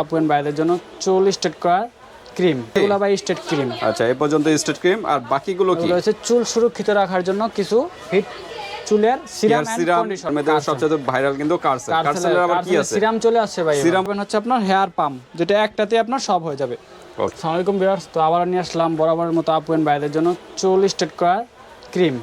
আপুয়েন বাইরের জন্য চুল করার ক্রিম। এগুলো ক্রিম। আচ্ছা এই পর্যন্ত স্টেট ক্রিম আর বাকিগুলো কি? হচ্ছে চুল সুরক্ষিত রাখার জন্য কিছু হিট চুলের সিরাম সিরাম মধ্যে সবচেয়ে ভাইরাল কিন্তু কার্সেল। কার্সেলের আবার কি আছে? সিরাম চলে আসছে ভাই সিরাম- সিরাম হচ্ছে আপনার হেয়ার পাম্প যেটা একটাতে আপনার সব হয়ে যাবে। Okay. আসসালামু আলাইকুম ভিউয়ার্স তো আবার নিয়ে আসলাম বরাবরের মতো আপুয়েন বাইরের জন্য চুল স্টেট করার ক্রিম।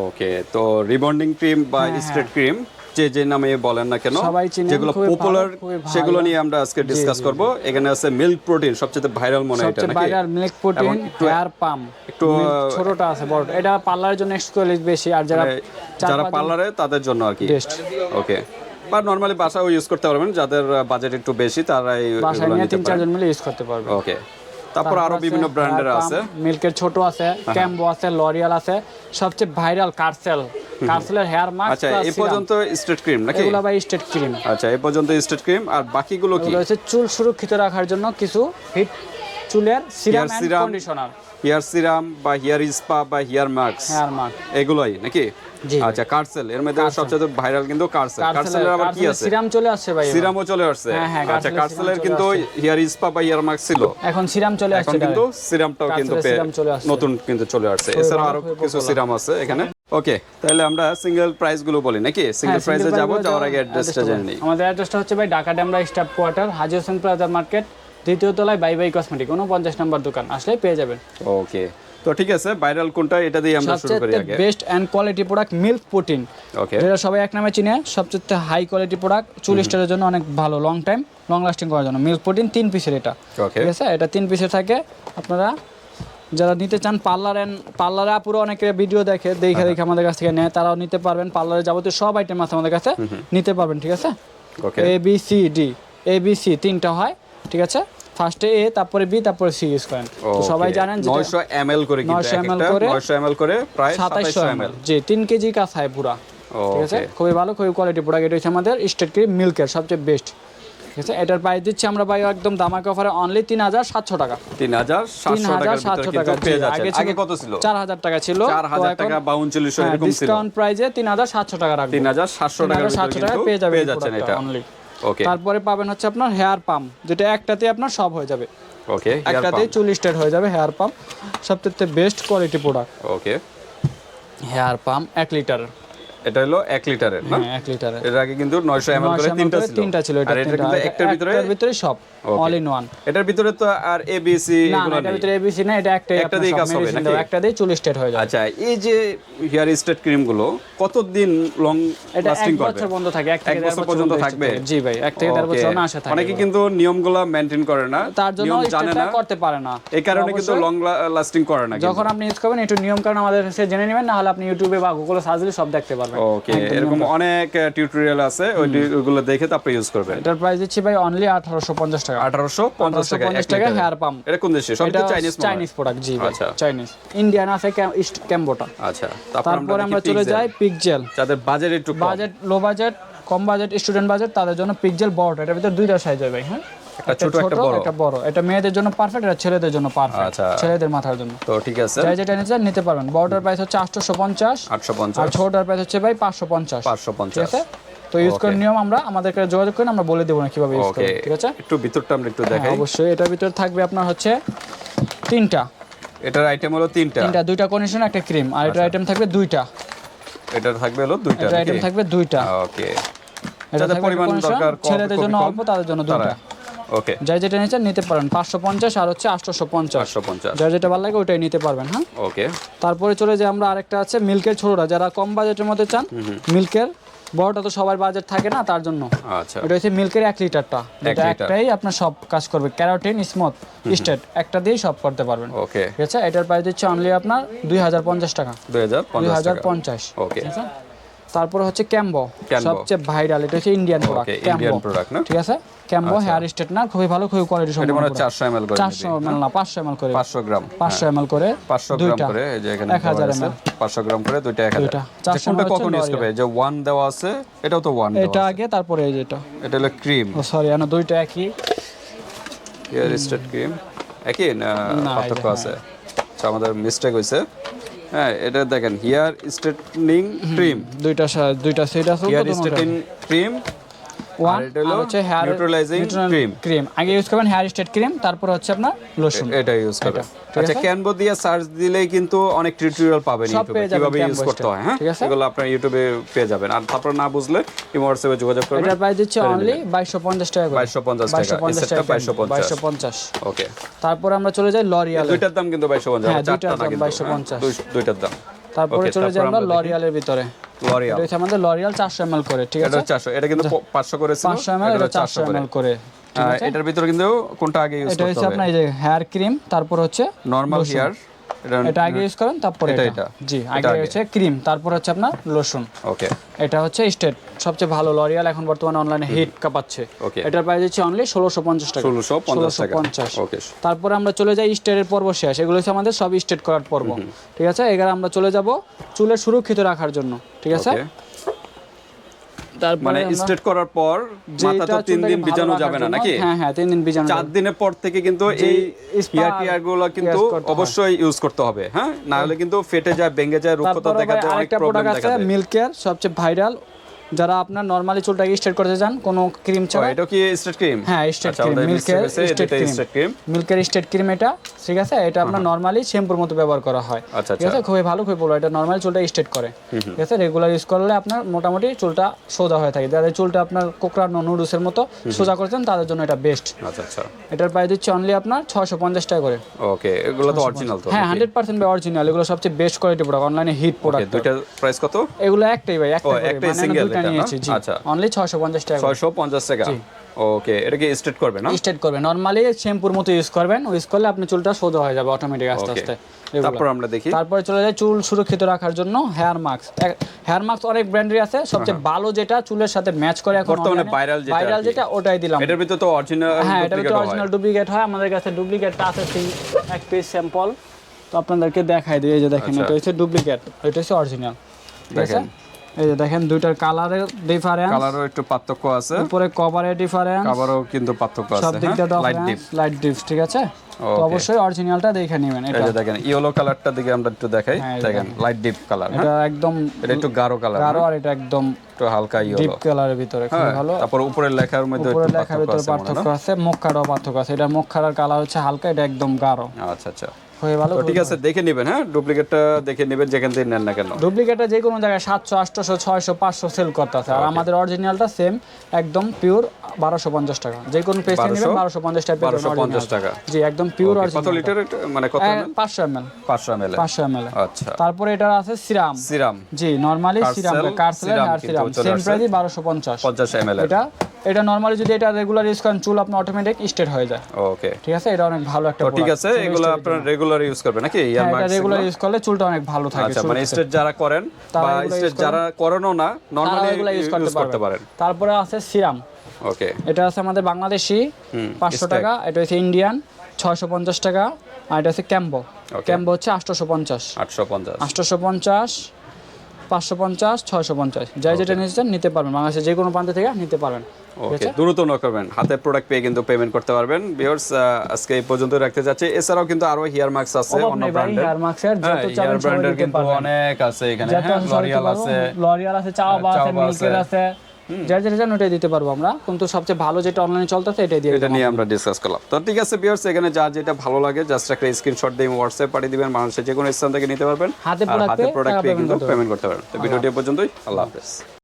ওকে তো রিবন্ডিং ক্রিম বা স্ট্রেট ক্রিম যে যে নামে বলেন না কেন হ্যাঁ, যেগুলো পপুলার সেগুলো নিয়ে আমরা আজকে ডিসকাস করব। এখানে আছে মিল্ক প্রোটিন সবচেয়ে ভাইরাল মনে হয় এটা নাকি? Viral milk protein hair pump একটু, ছোটটা আছে বড়। এটা পার্লারের জন্য এক্সক্লুসিভ বেশি আর যারা মানে যারা পার্লারে তাদের জন্য আর কি। ওকে বা নরমালি বাসাও ইউজ করতে পারবেন যাদের বাজেট একটু বেশি তারা বাসায় নিয়ে তিন চারজন মিলে ইউজ করতে পারবে ওকে তারপর আরও বিভিন্ন ব্র্যান্ডের আছে। মিল্কের ছোট আছে ক্যাম্বো আছে লরিয়াল আছে সবচেয়ে ভাইরাল কার্সেল হেয়ার মাস্ক আচ্ছা এই পর্যন্ত স্ট্রেট ক্রিম নাকি? এগুলো বাই স্টেট ক্রিম। আচ্ছা এই পর্যন্ত স্ট্রেট ক্রিম। আর বাকিগুলো কি? হচ্ছে চুল সুরক্ষিত রাখার জন্য কিছু হিট চুলের serum and conditioner hair serum বা হেয়ার স্পা বা হেয়ার মাস্ক। Hair mask. এগুলোই নাকি? আচ্ছা কার্সেল। এর মধ্যে সবচেয়ে ভাইরাল কিন্তু কার্সেল। কার্সেলের আবার কি আছে? সিরাম চলে আসছে ভাই সিরামও চলে আসছে? হ্যাঁ, হ্যাঁ, আচ্ছা কার্সেলের কিন্তু হেয়ার স্পা বা হেয়ার মাস্ক ছিল। এখন সিরাম চলে এখন আসছে কিন্তু সিরামটাও কিন্তু। নতুন কিন্তু চলে আসছে। এছাড়া আরও কিছু সিরাম আছে এখানে। ওকে তাহলে আমরা সিঙ্গেল প্রাইসগুলো বলি নাকি? সিঙ্গেল প্রাইসে যাব যাওয়ার আগে অ্যাড্রেসটা জেনে নিই। আমাদের অ্যাড্রেসটা হচ্ছে ভাই Dhaka Demra staff quarter Haji Hossain plaza market দ্বিতীয় তলায় বাই বাই কসমেটিক উনপঞ্চাশ নম্বর দোকান আসলে পেয়ে যাবেন। ওকে তো ঠিক আছে ভাইরাল কোনটা এটা দিয়ে আমরা শুরু করি আগে। Best and quality product milk protein okay যেটা সবাই এক নামে চিনে সবচেয়ে হাই কোয়ালিটি প্রোডাক্ট চুল স্টারের জন্য অনেক ভালো লং টাইম লং লাস্টিং করার জন্য। মিল্ক প্রোটিন তিন পিসের এটা। ঠিক আছে? এটা তিন পিসের থাকে আপনারা যারা নিতে চান পার্লার অ্যান্ড পার্লারে আপুরো অনেকে ভিডিও দেখে দেখে দেখে আমাদের কাছ থেকে নেয় তারাও নিতে পারবেন। পার্লারে যাবতীয় সব আইটেম আছে আমাদের কাছে নিতে পারবেন ঠিক আছে? Okay A B C D A B C তিনটা হয় ঠিক আছে? ফার্স্টে এ তারপরে বি তারপরে সি ইউজ করেন তো সবাই জানেন যে 900 ml করে কিন্তু 900 একটা ml করে 900 ml করে প্রায় 2700 এমএল ml জি তিন কেজি কাজ হয় পুরা ঠিক আছে? খুবই ভালো খুবই কোয়ালিটি প্রোডাক্ট এটা হচ্ছে আমাদের স্টেট ক্রিম মিল্কের সবচেয়ে বেস্ট ঠিক আছে? এটার প্রাইস দিচ্ছি আমরা ভাই একদম দামাকে অফারে অনলি তিন হাজার সাতশো টাকা। 3700 তিন হাজার সাতশো টাকা আগে কত ছিল? চার হাজার টাকা ছিল। 4000 টাকা বা 3900 ডিসকাউন্ট প্রাইজে তিন হাজার সাতশো টাকা রাখব। 3700 টাকার ভিতরে 3700 টাকা পেয়ে যাবেন পেয়ে যাচ্ছেন এটা। অনলি ওকে তারপরে পাবেন হচ্ছে আপনার হেয়ার পাম্প যেটা একটাতে আপনার সব হয়ে যাবে। ওকে হেয়ার একটাতেই চুল স্ট্রেট হয়ে যাবে হেয়ার পাম্প সবচেয়ে best quality product okay hair pump এক লিটার এটা হলো 1 লিটারের না? হ্যাঁ এক লিটারের। এর আগে কিন্তু 900 ml করে তিনটা ছিল। তিনটা ছিল এটা এটা কিন্তু একটার ভিতরে একটার ভিতরে সব অল ইন ওয়ান এটার ভিতরে তো আর এবিসি না না, এটার ভিতরে এবিসি না এটা একটাই একটা সব কাজ হবে নাকি? একটা দিয়ে চুল স্ট্রেট হয়ে যাবে। আচ্ছা এই যে হেয়ার স্টেট ক্রিমগুলো কতদিন লং এটা এক বছর বন্ধ থাকে এক থেকে বছর পর্যন্ত থাকবে? জি ভাই এক থেকে দেড় বছর না আসে থাকে অনেকে কিন্তু নিয়মগুলো মেনটেন করে না তার জন্য জানে না। করতে পারে না। এই কারণে কিন্তু লং লাস্টিং করে না যখন আপনি ইউজ করবেন একটু নিয়ম কারণ আমাদের কাছে জেনে নেবেন না হলে আপনি ইউটিউবে বা গুগলে সার্চ দিলে সব দেখতে পারবেন। ওকে এরকম অনেক টিউটোরিয়াল আছে ওইগুলো দেখে তারপরে ইউজ করবেন এটার প্রাইস দিচ্ছি ভাই অনলি আঠারোশো পঞ্চাশ টাকা। আঠারোশো পঞ্চাশ টাকা পঞ্চাশ এক টাকা লিটারে। হেয়ার পাম্প এটা কোন দেশে? সব চাইনিজ চাইনিজ প্রোডাক্ট জি আচ্ছা। চাইনিজ ইন্ডিয়ান আছে ইস্ট ক্যাম্বোটা আচ্ছা তারপর আমরা চলে যাই পিকজেল যাদের বাজেট একটু বাজেট লো বাজেট কম বাজেট স্টুডেন্ট বাজেট তাদের জন্য পিকজেল বড়টা এটার ভিতরে দুইটা সাইজ হয় ভাই হ্যাঁ? একটা ছোট একটা বড়। একটা বড়। এটা মেয়েদের জন্য পারফেক্ট এটা ছেলেদের জন্য পারফেক্ট আচ্ছা। ছেলেদের মাথার জন্য। তো ঠিক আছে। যেটা নিতে চান নিতে পারবেন। বড়টার প্রাইস হচ্ছে আটশোশো পঞ্চাশ। আটশো আর ছোটটার প্রাইস হচ্ছে ভাই পাঁচশো পঞ্চাশ পাঁচশো ঠিক আছে? তো ইউজ করার নিয়ম আমরা। যোগাযোগ করেন আমরা বলে দেবো না কীভাবে ইউজ ঠিক আছে? একটু ভিতরটা আমরা একটু হ্যাঁ, দেখাই। অবশ্যই। এটার ভিতরে থাকবে আপনার হচ্ছে তিনটা। এটার আইটেম হলো তিনটা। তিনটা। দুইটা কন্ডিশন একটা ক্রিম আর এটার আইটেম থাকবে দুইটা। এটার থাকবে হলো দুইটা এটার আইটেম থাকবে দুইটা। ওকে এটা পরিমাণ দরকার ছেলেদের জন্য অল্প তাদের জন্য দুইটা। ওকে যেটা নিচ্ছেন নিতে পারেন। পাঁচশো পঞ্চাশ আর হচ্ছে আটশোশো পঞ্চাশ। পঞ্চাশ যার যেটা ভালো লাগে ওইটাই নিতে পারবেন হ্যাঁ? ওকে তারপরে চলে যে আমরা আরেকটা আছে মিল্কের ছোটরা যারা কম বাজেটের মধ্যে চান মিল্কের বড়টা তো সবার বাজেট থাকে না তার জন্য। আচ্ছা। এটা হচ্ছে মিল্কের এক লিটারটা। একটাই আপনার সব কাজ করবে। ক্যারোটিন স্মুথ স্টেট একটা দিয়েই সব করতে পারবেন। ওকে ঠিক আছে? এটার প্রাইস দিচ্ছে অনলি আপনার দুই হাজার পঞ্চাশ টাকা। দুই হাজার পঞ্চাশ হাজার পঞ্চাশ। ওকে তারপরে হচ্ছে ক্যাম্বো সবচেয়ে ভাইরাল এটা হচ্ছে Indian product combo. Indian product না? ঠিক আছে? ক্যাম্বো হেয়ার স্টেট না খুবই ভালো খুবই কোয়ালিটি এটা মনে সম্পন্ন হয় চারশো এম এল করে চারশো এমএল না পাঁচশো এমএল করে। পাঁচশো গ্রাম পাঁচশো এমএল করে পাঁচশো গ্রাম করে এই যে এখানে এক হাজার দেওয়া আছে। পাঁচশো গ্রাম করে দুইটা এক হাজার। দুইটা। আচ্ছা, চারশো কোনটা হচ্ছে কখন ইউজ L'Oreal। করবে? যে ওয়ান দেওয়া আছে এটাও তো ওয়ান এটা আগে তারপরে এই যেটা এটা। হলো ক্রিম ও সরি এখানে দুইটা একই। হেয়ার স্টেট ক্রিম একই না পার্থক্য আছে? আচ্ছা আমাদের মিস্টেক হয়েছে হ্যাঁ এটা দেখেন হেয়ার স্ট্রেটনিং ক্রিম দুইটা দুইটা সেট আছে হেয়ার স্ট্রেটনিং ক্রিম ওয়ান আর এটা হলো আর হচ্ছে হেয়ার neutralizing cream। ক্রিম আগে ইউজ করবেন হেয়ার স্টেট ক্রিম তারপর হচ্ছে আপনার লোশন এটা ইউজ করবেন। আচ্ছা আছে? দিয়ে সার্চ দিলেই কিন্তু অনেক টিউটোরিয়াল পাবেন ইউটিউবে কীভাবে ইউজ করতে হয় হ্যাঁ? এগুলো আপনার ইউটিউবে পেয়ে যাবেন। আর তারপর না বুঝলে ইমো হোয়াটসঅ্যাপে যোগাযোগ করবেন? এটার প্রাইস দিচ্ছে অনলি বাইশশো পঞ্চাশ টাকা করে। 2250 টাকা। এই সেটটা 2250 বাইশশো পঞ্চাশ। ওকে তারপর আমরা চলে যাই লরিয়াল দুইটার দাম কিন্তু 2250 হ্যাঁ, চারটা দুইটার না দাম 2250 হ্যাঁ, দুইটার দাম। তারপরে চলে যাই আমরা লরিয়ালের ভিতরে। লরিয়াল এটা আমাদের লরিয়াল চারশো ml করে ঠিক এটা আছে? 400 এটা কিন্তু 500 করে ছিল পাঁচশো এম এটা চারশো এম করে। এটার ভিতরে কিন্তু কোনটা আগে ইউজ এটা হচ্ছে আপনার এই যে হেয়ার ক্রিম তারপর হচ্ছে নরমাল হেয়ার এটা আগে ইউজ করেন তারপরে এটা, এটা। জি আগে। হচ্ছে ক্রিম তারপর হচ্ছে আপনার লোশন ওকে এটা হচ্ছে স্টেট সবচেয়ে ভালো লরিয়াল এখন বর্তমানে অনলাইনে হিট কাপাচ্ছে. এটার প্রাইস হচ্ছে অনলি ষোলোশো পঞ্চাশ টাকা। ষোলোশো পঞ্চাশ তারপরে আমরা চলে যাই স্টেটের পর্ব শেষ। এগুলো হচ্ছে আমাদের সব স্টেট করার পর্ব। ঠিক আছে? এগারে আমরা চলে যাব চুলের সুরক্ষিত রাখার জন্য। ঠিক আছে? মানে স্টেট করার পর মাথা তো তিন দিন ভালো বিজানো যাবে না নাকি? হ্যাঁ হ্যাঁ তিন দিন বিজানো চার দিনের পর থেকে কিন্তু এই হেয়ার টিয়ারগুলো কিন্তু। অবশ্যই ইউজ করতে হবে হ্যাঁ? না হলে কিন্তু ফেটে যায় ভেঙে যায় রুক্ষতা দেখা যায় অনেক প্রবলেম দেখা যায় মিল্ক কেয়ার সবচেয়ে ভাইরাল যারা আপনার নরমালি চুলটাকে স্ট্রেট করতে চান কোনো ক্রিম ছাড়া। এটা কি স্ট্রেট ক্রিম হ্যাঁ স্ট্রেট আচ্ছা ক্রিম মিল্কের স্ট্রেট ক্রিম মিল্কের স্ট্রেট ক্রিম এটা ঠিক আছে? এটা আপনার নরমালি শ্যাম্পুর মতো ব্যবহার করা হয়। আচ্ছা, ঠিক আছে? খুবই ভালো খুবই ভালো। এটা নরমালি চুলটা স্ট্রেট করে। ঠিক আছে? রেগুলার ইউজ করলে আপনার মোটামুটি চুলটা সোজা হয়ে থাকে। যাদের চুলটা আপনার কোকড়ানো নুডলসের মতো সোজা করছেন তাদের জন্য এটা বেস্ট আচ্ছা আচ্ছা। এটার প্রাইস দিচ্ছে অনলি আপনার ছশো পঞ্চাশ টাকা করে। ওকে এগুলো তো অরিজিনাল তো হ্যাঁ হান্ড্রেড পার্সেন্ট অরিজিনাল এগুলো সবচেয়ে বেস্ট কোয়ালিটি প্রোডাক্ট অনলাইনে হিট প্রোডাক্ট দুইটার প্রাইস কত? এগুলো একটাই ভাই একটা একটাই মানে নিয়েছি জি। আচ্ছা। অনলি ছশো পঞ্চাশ টাকা। ছয়শো পঞ্চাশ টাকা? ওকে এটা কি স্ট্রেট করবে না? স্ট্রেট করবেন নরমালি শ্যাম্পুর মতো ইউজ করবেন। ইউজ করলে আপনি চুলটা সোজা হয়ে যাবে অটোমেটিক আস্তে আস্তে। তারপর আমরা দেখি। তারপরে চলে যায় চুল সুরক্ষিত রাখার জন্য হেয়ার মাস্ক হেয়ার মাস্ক অনেক ব্র্যান্ডের আছে। সবচেয়ে ভালো যেটা চুলের সাথে ম্যাচ করে এখন বর্তমানে viral যেটা ভাইরাল যেটা ওটাই দিলাম। এটার ভিতরে তো অরিজিনাল হ্যাঁ এটা তো অরিজিনাল ডুপ্লিকেট হয়। আমাদের কাছে ডুপ্লিকেটটা আছে এক পিস স্যাম্পল তো আপনাদেরকে দেখাই দিই। এই যে দেখেন আচ্ছা। এটা হচ্ছে ডুপ্লিকেট এটা হচ্ছে অরিজিনাল ঠিক আছে। এই যে দেখেন দুইটার কালারের ডিফারেন্স কালারও একটু পার্থক্য আছে। উপরে কভারের ডিফারেন্স কাভারও কিন্তু পার্থক্য আছে দিক হ্যাঁ? দিয়ে লাইট ডিপ লাইট ডিপস ঠিক আছে? তো অবশ্যই অরিজিনালটা দেখে নেবেন এই এটা যে দেখেন ইয়েলো কালারটা দিকে আমরা একটু দেখাই। হ্যাঁ, দেখেন লাইট ডিপ কালার হ্যাঁ? এটা একদম এটা একটু গাঢ় কালার গাঢ় আর এটা একদম একটু হালকা ইয়েলো। ডিপ কালারের ভিতরে খুব হ্যাঁ ভালো। তারপর উপরের লেখার মধ্যে উপরে একটু লেখার ভিতরে হয় পার্থক্য? আছে মক্কারও পার্থক্য আছে। এটা মক্কার কালার হচ্ছে হালকা এটা একদম গাঢ়। আচ্ছা আচ্ছা। হয়ে ভালো ঠিক আছে দেখে নেবেন হ্যাঁ? ডুপ্লিকেটটা দেখে নেবেন যেখান থেকে নেন না কেন। ডুপ্লিকেটটা যে কোনো জায়গায় সাতশো আটশো ছয়শো পাঁচশো সেল করতেছে আর আমাদের অরিজিনালটা সেম একদম পিওর বারোশো পঞ্চাশ টাকা। যে কোনো পেজ নেবেন বারোশো পঞ্চাশ টাকা 1250 original। টাকা। জি একদম পিওর কত লিটার মানে কত পাঁচশো এম এল পাঁচশো এম এল পাঁচশো এম এল আচ্ছা। তারপরে এটা আছে সিরাম। সিরাম। জি নর্মালি সিরাম হেয়ার কিন্তু সিরাম। সেম প্রাইসই বারোশো পঞ্চাশ। পঞ্চাশ এম এল এটা এটা নরমালি যদি এটা রেগুলার ইউজ করেন চুল আপনার অটোমেটিক স্ট্রেট হয়ে যায়। ওকে ঠিক আছে? এটা অনেক ভালো একটা ঠিক আছে এগুলো আপনারা রেগুলার ইউজ করবেন নাকি? ইয়ার হ্যাঁ, এটা রেগুলার ইউজ করলে চুলটা অনেক ভালো থাকে আচ্ছা মানে। স্টেট যারা করেন বা স্টেট যারা করেনও না নরমালি এগুলো ইউজ করতে পারেন। তারপরে আছে সিরাম। ওকে এটা আছে আমাদের বাংলাদেশি পাঁচশো Stack। টাকা। এটা হচ্ছে ইন্ডিয়ান ছয়শো পঞ্চাশ টাকা। আর এটা হচ্ছে ক্যাম্বো ক্যাম্বো হচ্ছে আটশোশো পঞ্চাশ। আটশো পঞ্চাশ। আটশোশো পঞ্চাশ পাঁচশো পঞ্চাশ ছয়শো পঞ্চাশ। যাই যেটা নিতে নিতে পারবেন। বাংলাদেশে যে কোনো প্রান্ত থেকে নিতে পারবেন। দ্রুত ন করবেন। হাতে প্রোডাক্ট পেয়ে কিন্তু পেমেন্ট করতে পারবেন। ভিউয়ার্স আজকে এই পর্যন্ত রাখতে যাচ্ছি এছাড়াও কিন্তু আরও হেয়ার মার্কস আছে অন্য ব্র্যান্ডের হেয়ার মাস্ক মার্কসের যত চাবেন ব্র্যান্ডের কিন্তু অনেক আছে এখানে। হ্যাঁ লরিয়াল আছে। লরিয়াল আছে চাওবা আছে চাওবা মিল্কের আছে। আছে। যার যেটা চান ওটাই দিতে পারব আমরা। কিন্তু সবচেয়ে ভালো যেটা অনলাইনে চলতেছে এটাই দিয়ে এটা নিয়ে আমরা। ডিসকাস করলাম। তো ঠিক আছে ভিউয়ার্স এখানে যার যেটা ভালো লাগে জাস্ট একটা স্ক্রিনশট দিয়ে হোয়াটসঅ্যাপ পাঠিয়ে দিবেন। মানুষের যে কোনো স্থান থেকে নিতে পারবেন। হাতে প্রোডাক্ট পেয়ে কিন্তু পেমেন্ট করতে পারবেন। তো ভিডিওটি পর্যন্তই। আল্লাহ হাফেজ।